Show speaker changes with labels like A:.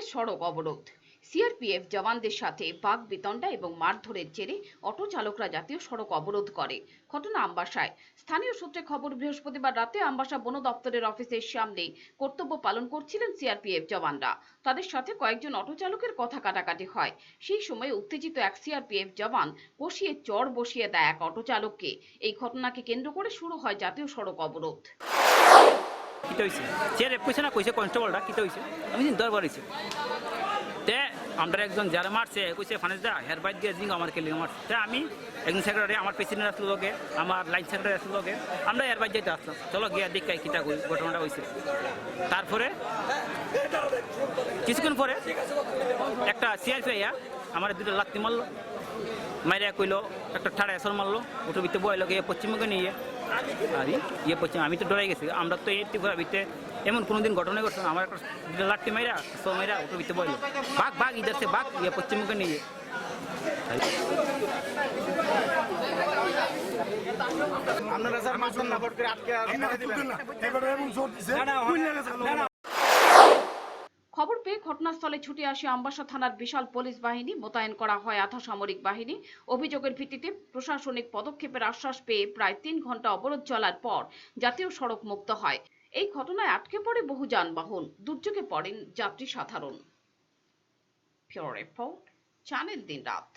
A: ফের সড়ক অবরোধ। সিআরপিএফ জওয়ানদের সাথে বাঘ বিতণ্ডা এবং মারধরের জেরে অটো চালকরা জাতীয় সড়ক অবরোধ করে। ঘটনা আমবাসায়। স্থানীয় সূত্রে খবর, বৃহস্পতিবার রাতে আমবাসা বন দপ্তরের অফিসের সামনে কর্তব্য পালন করছিলেন সিআরপিএফ জওয়ানরা। তাদের সাথে কয়েকজন অটো চালকের কথা কাটাকাটি হয়। সেই সময় উত্তেজিত এক সিআরপিএফ জওয়ান বসিয়ে চড় বসিয়ে দেয় এক অটো চালককে। এই ঘটনাকে কেন্দ্র করে শুরু হয় জাতীয় সড়ক অবরোধ।
B: কিতা হয়েছে সে রেপ কইছে না কইছে কনস্টেবলটা কিতা হয়েছে আমি দিন দরবার তে আমরা একজন যারা মারছে, কইছে, ফানেজ দা হেয়ার বাইট দিয়ে জিং আমার কেলি মারছে। তে আমি একজন সেক্রেটারি আমার প্রেসিডেন্ট আসলো লগে, আমার লাইন সেক্রেটারি আসলো লগে, আমরা হেয়ার বাইট যেতে আসলাম। চলো গিয়া দেখাই কিতা কই, ঘটনাটা হয়েছে তারপরে কিছুক্ষণ পরে একটা সিআরপি আমার দুটো লাত্তি মারলো, মাইরা কইলো একটা ঠাড়া এসর মারলো ওটার ভিতরে বয়লো গিয়ে পশ্চিমবঙ্গে নিয়ে আর ইয়ে পশ্চিম আমি তো ডরাই গেছি। আমরা তো এই ত্রিপুরা ভিতরে এমন কোনোদিন ঘটনা ঘটছে আমার একটা লাট্টি মাইরা সো মাইরা ওটার ভিতরে বয়লো বাঘ বাঘ ইধার সে বাঘ ইয়ে পশ্চিমবঙ্গে নিয়ে
C: আপনারা স্যার মাসুল না ভোট করে আটকে ধরে দিবেন।
A: খবর পেয়ে ঘটনাস্থলে ছুটে আসে আম্বাসা থানার বিশাল পুলিশ বাহিনী। মোতায়েন করা হয় আধা সামরিক বাহিনী। অভিযোগের ভিত্তিতে প্রশাসনিক পদক্ষেপের আশ্বাস পেয়ে প্রায় তিন ঘণ্টা অবরোধ চলার পর জাতীয় সড়ক মুক্ত হয়। এই ঘটনায় আটকে পড়ে বহু যানবাহন। দুর্যোগে পড়েন যাত্রী সাধারণ। রিপোর্ট, চ্যানেল দিন রাত